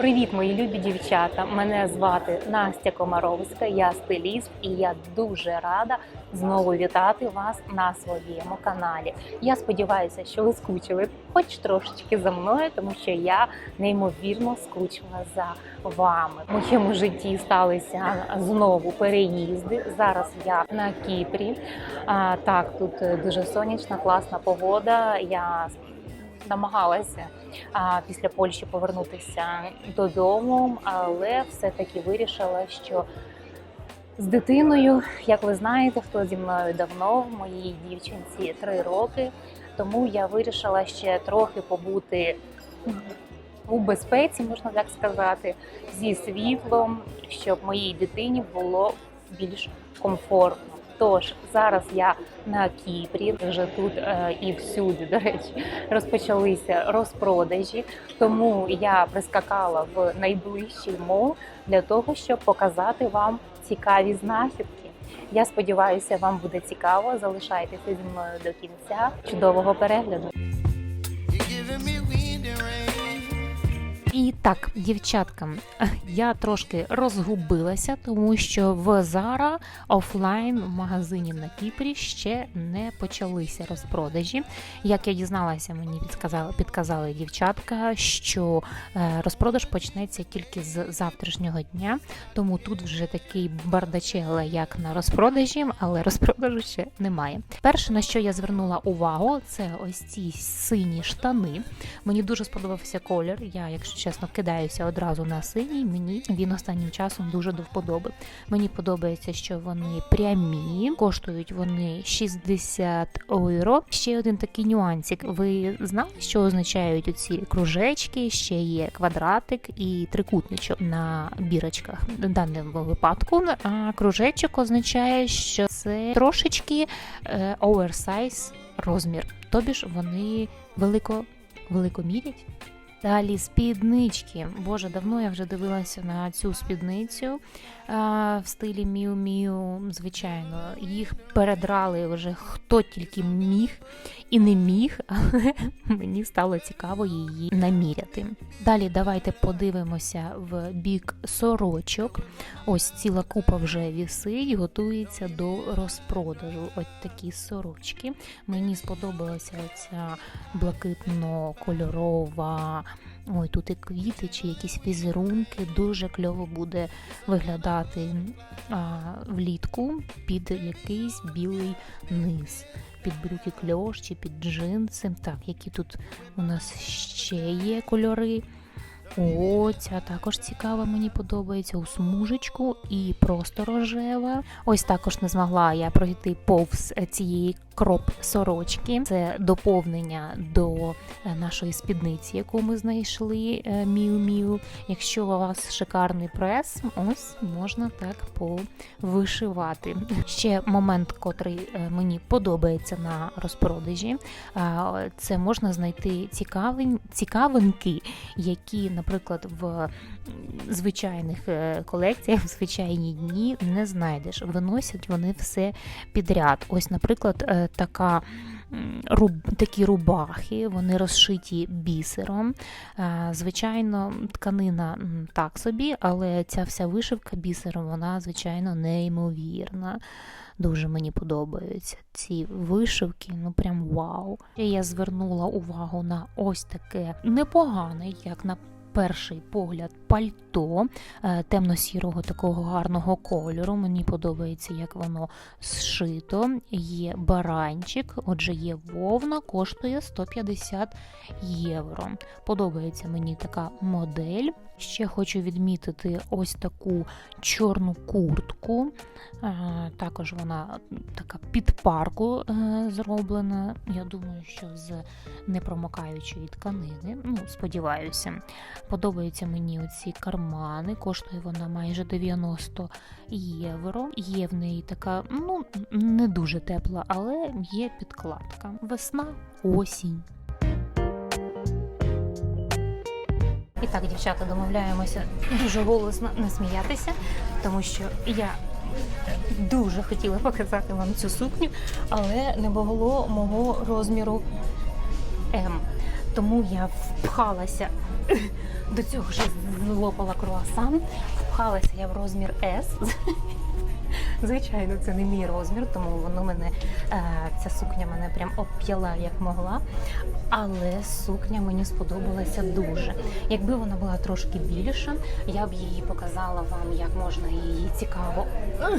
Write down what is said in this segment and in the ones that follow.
Привіт, мої любі дівчата! Мене звати Настя Комаровська, я стиліст, і я дуже рада знову вітати вас на своєму каналі. Я сподіваюся, що ви скучили хоч трошечки за мною, тому що я неймовірно скучила за вами. В моєму житті сталися знову переїзди. Зараз я на Кіпрі. Так, тут дуже сонячна, класна погода. Я намагалася після Польщі повернутися додому, але все-таки вирішила, що з дитиною, як ви знаєте, хто зі мною давно, моїй дівчинці три роки, тому я вирішила ще трохи побути у безпеці, можна так сказати, зі світлом, щоб моїй дитині було більш комфортно. Тож зараз я на Кіпрі, вже тут е, і всюди, до речі, розпочалися розпродажі. Тому я прискакала в найближчий мол для того, щоб показати вам цікаві знахідки. Я сподіваюся, вам буде цікаво. Залишайтеся зі мною до кінця. Чудового перегляду. І так, дівчатка, я трошки розгубилася, тому що в Zara офлайн в магазині на Кіпрі ще не почалися розпродажі. Як я дізналася, мені підказали, підказали дівчатка, що е, розпродаж почнеться тільки з завтрашнього дня, тому тут вже такий бардачеле, як на розпродажі, але розпродажу ще немає. Перше, на що я звернула увагу, це ось ці сині штани. Мені дуже сподобався колір. Я, якщо чесно, кидаюся одразу на синій. Мені він останнім часом дуже до вподоби. Мені подобається, що вони прямі, коштують вони 60 євро. Ще один такий нюансик. Ви знали, що означають оці кружечки? Ще є квадратик і трикутничок на бірочках. В даному випадку а кружечок означає, що це трошечки е, оверсайз розмір. Тобі ж вони велико велико мірять. Далі спіднички. Боже, давно я вже дивилася на цю спідницю в стилі Міу Міу. Звичайно, їх передрали вже хто тільки міг і не міг, але мені стало цікаво її наміряти. Далі давайте подивимося в бік сорочок. Ось ціла купа вже вісить, готується до розпродажу. Ось такі сорочки. Мені сподобалася ця блакитно-кольорова. Ой, тут і квіти чи якісь візерунки. Дуже кльово буде виглядати а, влітку під якийсь білий низ. Під брюки кльош чи під джинси. Так, які тут у нас ще є кольори. О, ця також цікава, мені подобається у смужечку і просто рожева. Ось також не змогла я пройти повз цієї кроп сорочки. Це доповнення до е, нашої спідниці, яку ми знайшли Міу Міу. Якщо у вас шикарний прес, ось можна так повишивати. Ще момент, котрий е, мені подобається на розпродажі, це можна знайти цікавин, цікавинки, які, наприклад, в звичайних е, колекціях, в звичайні дні не знайдеш. Виносять вони все підряд. Ось, наприклад, е, така. Такі рубахи, вони розшиті бісером. Е, Звичайно, тканина так собі, але ця вся вишивка бісером, вона, звичайно, неймовірна. Дуже мені подобаються ці вишивки, ну прям вау. Я звернула увагу на ось таке непогане, як на перший погляд, пальто е, темно-сірого такого гарного кольору. Мені подобається, як воно зшито. Є баранчик, отже, є вовна, коштує 150 євро. Подобається мені така модель. Ще хочу відмітити ось таку чорну куртку. Е, Також вона така під парку е, зроблена. Я думаю, що з непромокаючої тканини. Ну, сподіваюся. Подобаються мені оці кармани. Коштує вона майже 90 євро. Є в неї така, ну, не дуже тепла, але є підкладка. Весна, осінь. І так, дівчата, домовляємося дуже голосно не сміятися, тому що я дуже хотіла показати вам цю сукню, але не було мого розміру М. Тому я впхалася До цього ж злопала круасан, впхалася я в розмір S. Звичайно, це не мій розмір, тому воно мене е, ця сукня мене прям обп'яла як могла. Але сукня мені сподобалася дуже. Якби вона була трошки більша, я б її показала вам, як можна її цікаво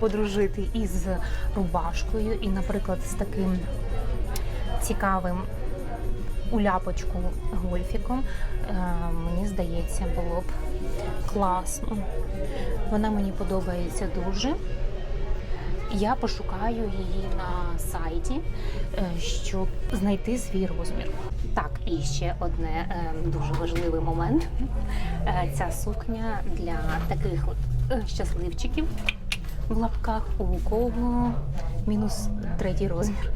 подружити із рубашкою, і, наприклад, з таким цікавим у ляпочку гольфіком, е, мені здається, було б класно. Вона мені подобається дуже. Я пошукаю її на сайті, е, щоб знайти свій розмір. Так, і ще одне е, дуже важливий момент. Ця сукня для таких от щасливчиків в лапках, у кого мінус третій розмір.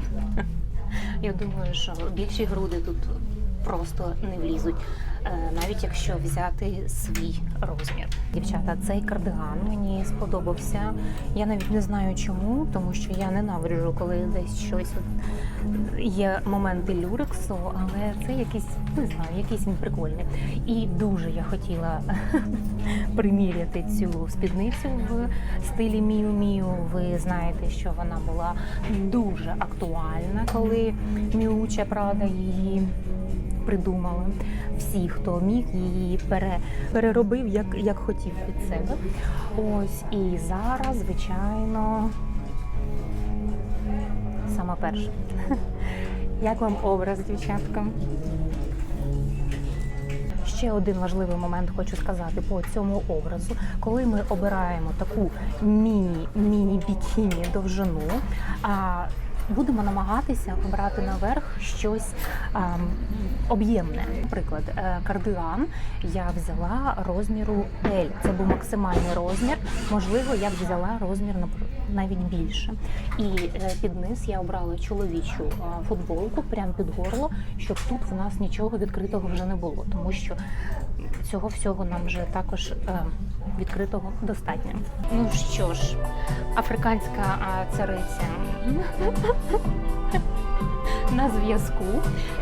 Я думаю, що більші груди тут просто не влізуть, навіть якщо взяти свій розмір. Дівчата, цей кардиган мені сподобався. Я навіть не знаю чому, тому що я ненавиджу, коли десь щось є моменти люрексу, але це якийсь не знаю, якийсь він прикольний. І дуже я хотіла приміряти цю спідницю в стилі Міу Міу. Ви знаєте, що вона була дуже актуальна, коли Міуча Прада її придумали. Всі, хто міг, її пере, переробив як, як хотів під себе. Ось і зараз, звичайно, сама перша. Як вам образ, дівчатка? Ще один важливий момент хочу сказати по цьому образу. Коли ми обираємо таку міні-міні-бікіні довжину, а будемо намагатися обрати наверх щось об'ємне. Наприклад, е, кардиган я взяла розміру L. Це був максимальний розмір. Можливо, я б взяла розмір навіть більше. І е, під низ я обрала чоловічу футболку прямо під горло, щоб тут в нас нічого відкритого вже не було, тому що цього всього нам вже також е, відкритого достатньо. Ну що ж, африканська а, цариця на зв'язку.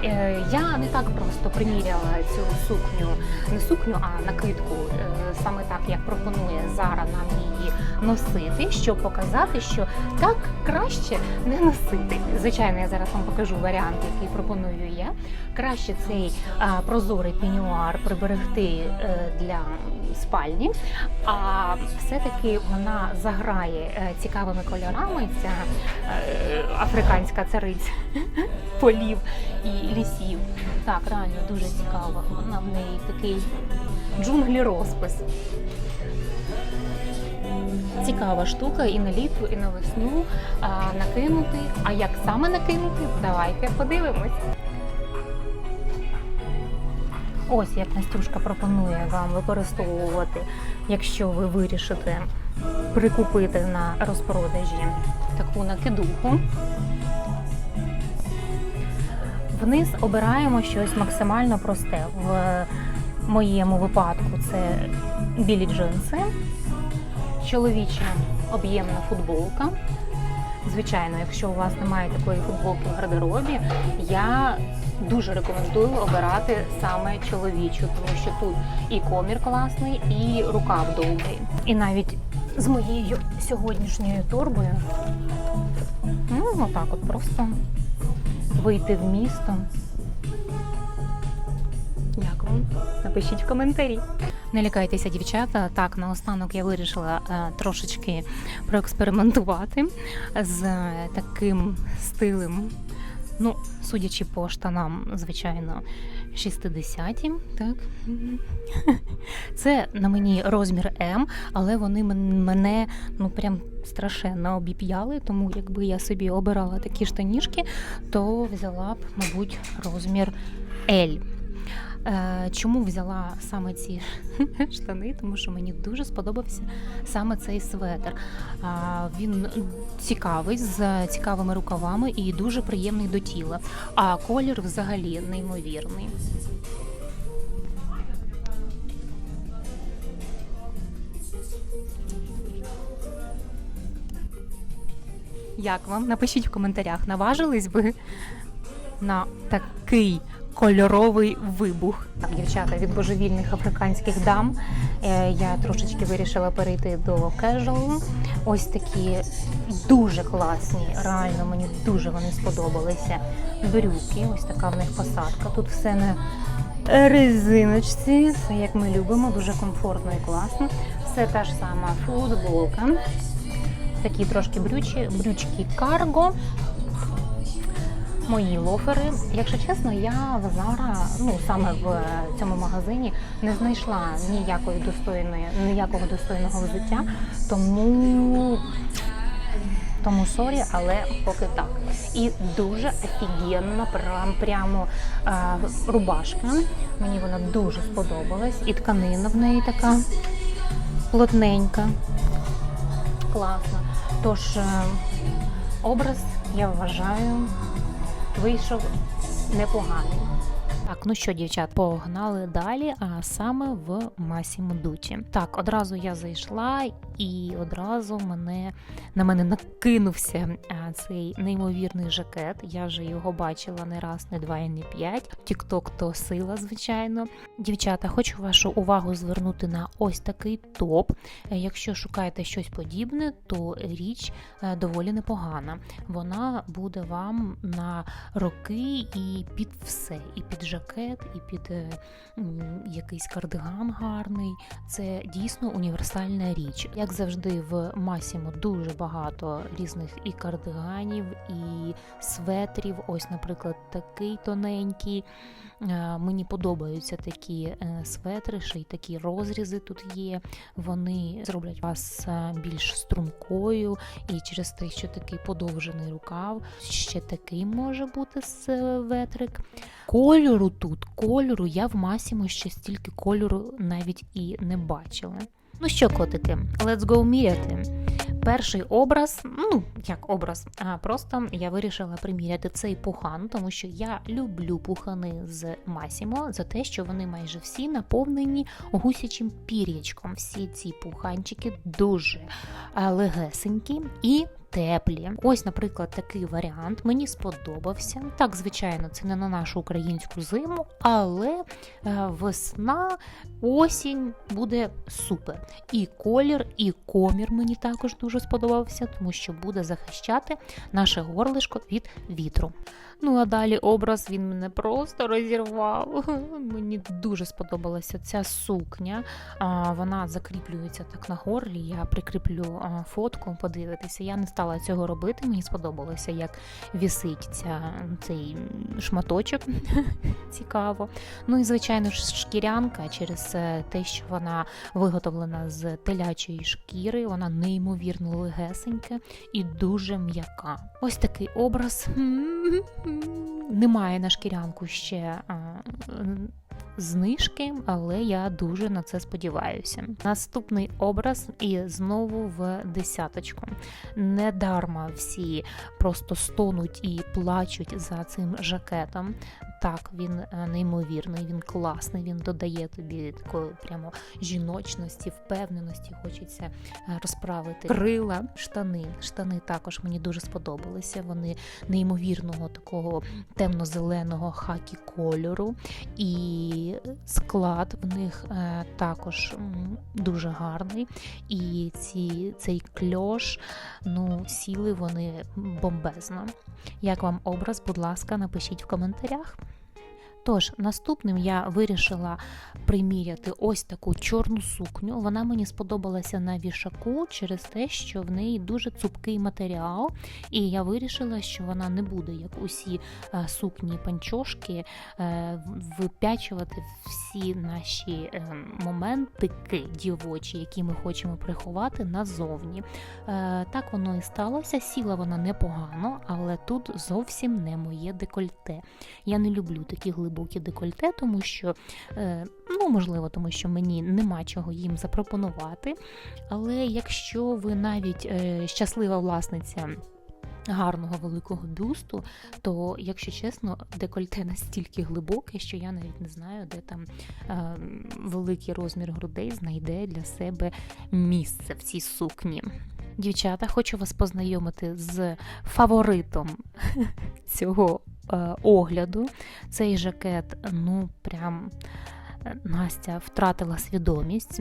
Е, Я не так просто приміряла цю сукню, не сукню, а накидку, е, саме так, як пропонує Зара нам її носити, щоб показати, що так краще не носити. Звичайно, я зараз вам покажу варіант, який пропоную я. Краще цей а, прозорий пенюар приберегти е, для спальні, а все-таки вона заграє е, цікавими кольорами. Ця е, африканська цариця полів і лісів. Так, реально дуже цікаво. Вона в неї такий джунглі розпис. Цікава штука і на літо, і на весну а, накинути. А як саме накинути? Давайте подивимось. Ось як Настюшка пропонує вам використовувати, якщо ви вирішите прикупити на розпродажі таку накидуху. Вниз обираємо щось максимально просте. В моєму випадку це білі джинси, чоловіча об'ємна футболка. Звичайно, якщо у вас немає такої футболки в гардеробі, я дуже рекомендую обирати саме чоловічу, тому що тут і комір класний, і рукав довгий. І навіть з моєю сьогоднішньою торбою, ну отак от просто вийти в місто. Як вам? Напишіть в коментарі. Не лякайтеся, дівчата. Так, наостанок я вирішила е, трошечки проекспериментувати з е, таким стилем. Ну, судячи по штанам, звичайно, 60-ті, так. Це на мені розмір М, але вони мене ну прям страшенно обіп'яли, тому якби я собі обирала такі штанішки, то взяла б, мабуть, розмір L. Е, Чому взяла саме ці штани? Тому що мені дуже сподобався саме цей светр. Він цікавий, з цікавими рукавами і дуже приємний до тіла. А колір взагалі неймовірний. Як вам? Напишіть в коментарях, наважились би на такий кольоровий вибух. Дівчата від божевільних африканських дам. е, Я трошечки вирішила перейти до casual. Ось такі дуже класні. Реально мені дуже вони сподобалися. Брюки, ось така в них посадка. Тут все на резиночці, все як ми любимо, дуже комфортно і класно. Все та ж сама футболка. Такі трошки брючі, брючки карго. Мої лофери. Якщо чесно, я в Zara, ну саме в цьому магазині, не знайшла ніякої достойної, ніякого достойного взуття, тому тому сорі, але поки так. І дуже офігенна, прям прямо е, рубашка. Мені вона дуже сподобалась. І тканина в неї така плотненька. Класно. Тож е, образ, я вважаю, вийшов непоганий. Так, ну що, дівчат, погнали далі, а саме в Масі Дуті. Так, одразу я зайшла, і одразу мене на мене накинувся цей неймовірний жакет. Я вже його бачила не раз, не два і не п'ять. Тікток то сила, звичайно. Дівчата, хочу вашу увагу звернути на ось такий топ. Е, Якщо шукаєте щось подібне, то річ е, доволі непогана. Вона буде вам на роки і під все, і під жакет, і під е, якийсь кардиган гарний. Це дійсно універсальна річ. Як завжди, в Масімо дуже багато різних і кардиганів, і светрів. Ось, наприклад, такий тоненький. Е, Мені подобаються такі е, светри, ще й такі розрізи тут є. Вони зроблять вас більш струмкою, і через те, що такий подовжений рукав, ще такий може бути светрик. Кольору тут, кольору, я в Масімо ще стільки кольору навіть і не бачила. Ну що, котики, let's go міряти. Перший образ, ну як образ, а просто я вирішила приміряти цей пухан, тому що я люблю пухани з Масімо за те, що вони майже всі наповнені гусячим пір'ячком. Всі ці пуханчики дуже легесенькі і. Теплі. Ось, наприклад, такий варіант мені сподобався. Так, звичайно, це не на нашу українську зиму, але е, весна, осінь буде супер. І колір, і комір мені також дуже сподобався, тому що буде захищати наше горлишко від вітру. Ну а далі образ він мене просто розірвав. Мені дуже сподобалася ця сукня. Вона закріплюється так на горлі. Я прикріплю фотку, подивитися. Я не стала цього робити. Мені сподобалося, як вісить ця, цей шматочок. Цікаво. Ну і звичайно ж шкірянка через е, те, що вона виготовлена з телячої шкіри. Вона неймовірно легесенька і дуже м'яка. Ось такий образ. Немає на шкірянку ще а, знижки, але я дуже на це сподіваюся. Наступний образ і знову в десяточку. Недарма всі просто стонуть і плачуть за цим жакетом. Так, він е, неймовірний, він класний, він додає тобі такої прямо жіночності, впевненості. Хочеться е, розправити крила, штани. Штани також мені дуже сподобалися. Вони неймовірного такого темно-зеленого хакі кольору, і склад в них е, також дуже гарний. І ці, цей кльош, ну, сіли вони бомбезно. Як вам образ, будь ласка, напишіть в коментарях. Тож, наступним я вирішила приміряти ось таку чорну сукню. Вона мені сподобалася на вішаку через те, що в неї дуже цупкий матеріал, і я вирішила, що вона не буде, як усі е, сукні панчошки, е, випячувати всі наші е, моментики дівочі, які ми хочемо приховати назовні. Так воно і сталося. Сіла вона непогано, але тут зовсім не моє декольте. Я не люблю такі глибокі декольте, тому що, е, ну, можливо, тому що мені нема чого їм запропонувати. Але якщо ви навіть е, щаслива власниця. Гарного великого бюсту, то, якщо чесно, декольте настільки глибоке, що я навіть не знаю, де там е, великий розмір грудей знайде для себе місце в цій сукні. Дівчата, хочу вас познайомити з фаворитом цього огляду. Цей жакет, ну прям. е, Настя втратила свідомість,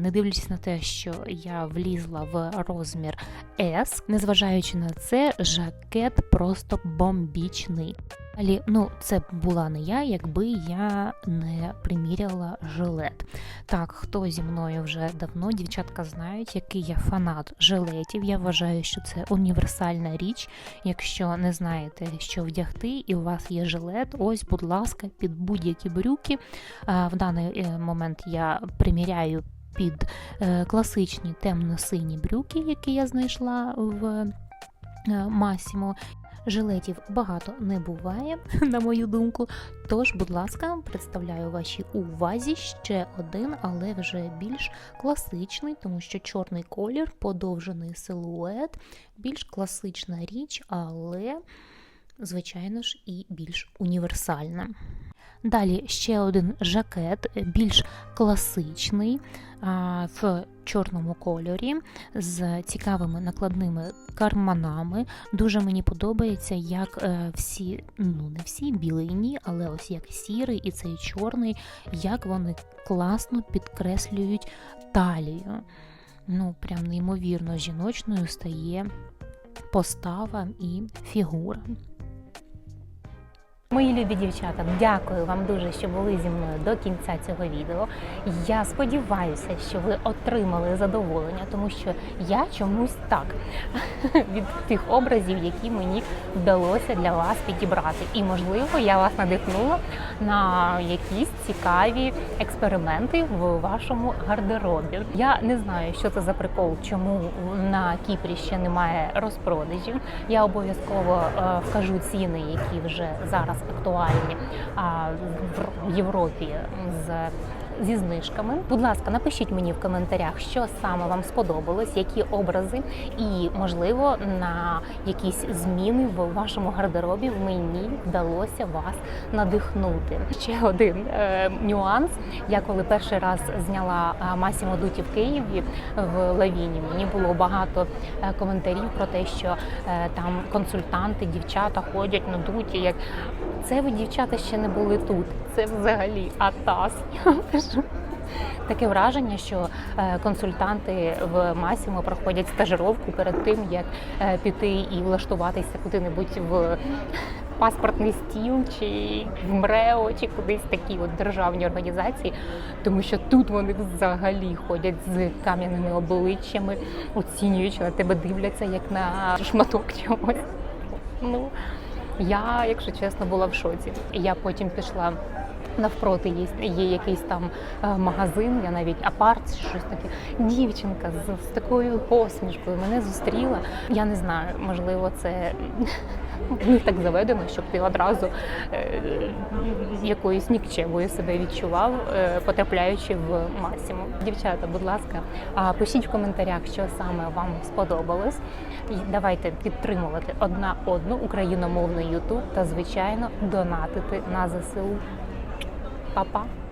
не дивлячись на те, що я влізла в розмір S, незважаючи на це, жакет просто бомбічний. Далі, ну, це була не я, якби я не приміряла жилет. Так, хто зі мною вже давно, дівчатка знають, який я фанат жилетів. Я вважаю, що це універсальна річ. Якщо не знаєте, що вдягти, і у вас є жилет, ось, будь ласка, під будь-які брюки. В даний е, момент я приміряю під е, класичні темно-сині брюки, які я знайшла в е, Масімо. Жилетів багато не буває, на мою думку. Тож, будь ласка, представляю вашій увазі ще один, але вже більш класичний, тому що чорний колір, подовжений силует, більш класична річ, але, звичайно ж, і більш універсальна. Далі ще один жакет, більш класичний в чорному кольорі з цікавими накладними карманами. Дуже мені подобається, як е, всі, ну не всі білий але ось як сірий і цей чорний, як вони класно підкреслюють талію. Ну, прям неймовірно жіночною стає постава і фігура. Мої любі дівчата, дякую вам дуже, що були зі мною до кінця цього відео. Я сподіваюся, що ви отримали задоволення, тому що я чомусь так від тих образів, які мені вдалося для вас підібрати. І можливо, я вас надихнула на якісь цікаві експерименти в вашому гардеробі. Я не знаю, що це за прикол, чому на Кіпрі ще немає розпродажів. Я обов'язково е, вкажу ціни, які вже зараз актуальні в Європі з. Зі знижками, будь ласка, напишіть мені в коментарях, що саме вам сподобалось, які образи, і можливо на якісь зміни в вашому гардеробі мені вдалося вас надихнути. Ще один е, нюанс. Я коли перший раз зняла е, Масімо Дуті в Києві в Лавіні, мені було багато е, коментарів про те, що е, там консультанти, дівчата ходять на дуті. Як це ви дівчата ще не були тут. Це взагалі атас. Кажу. Таке враження, що е, консультанти в Масімо проходять стажировку перед тим, як е, піти і влаштуватися куди-небудь в паспортний стіл чи в МРЕО, чи кудись такі от державні організації, тому що тут вони взагалі ходять з кам'яними обличчями, оцінюючи на тебе дивляться як на шматок чогось. Ну я, якщо чесно, була в шоці. Я потім пішла. Навпроти є, є якийсь там е, магазин, я навіть апарт, щось таке. Дівчинка з, з такою посмішкою мене зустріла. Я не знаю, можливо, це в так заведено, щоб ти одразу е, якоюсь нікчемою себе відчував, е, потрапляючи в Масіму. Дівчата, будь ласка, пишіть в коментарях, що саме вам сподобалось. Давайте підтримувати одна одну україномовний Ютуб та, звичайно, донатити на ЗСУ. Па-па!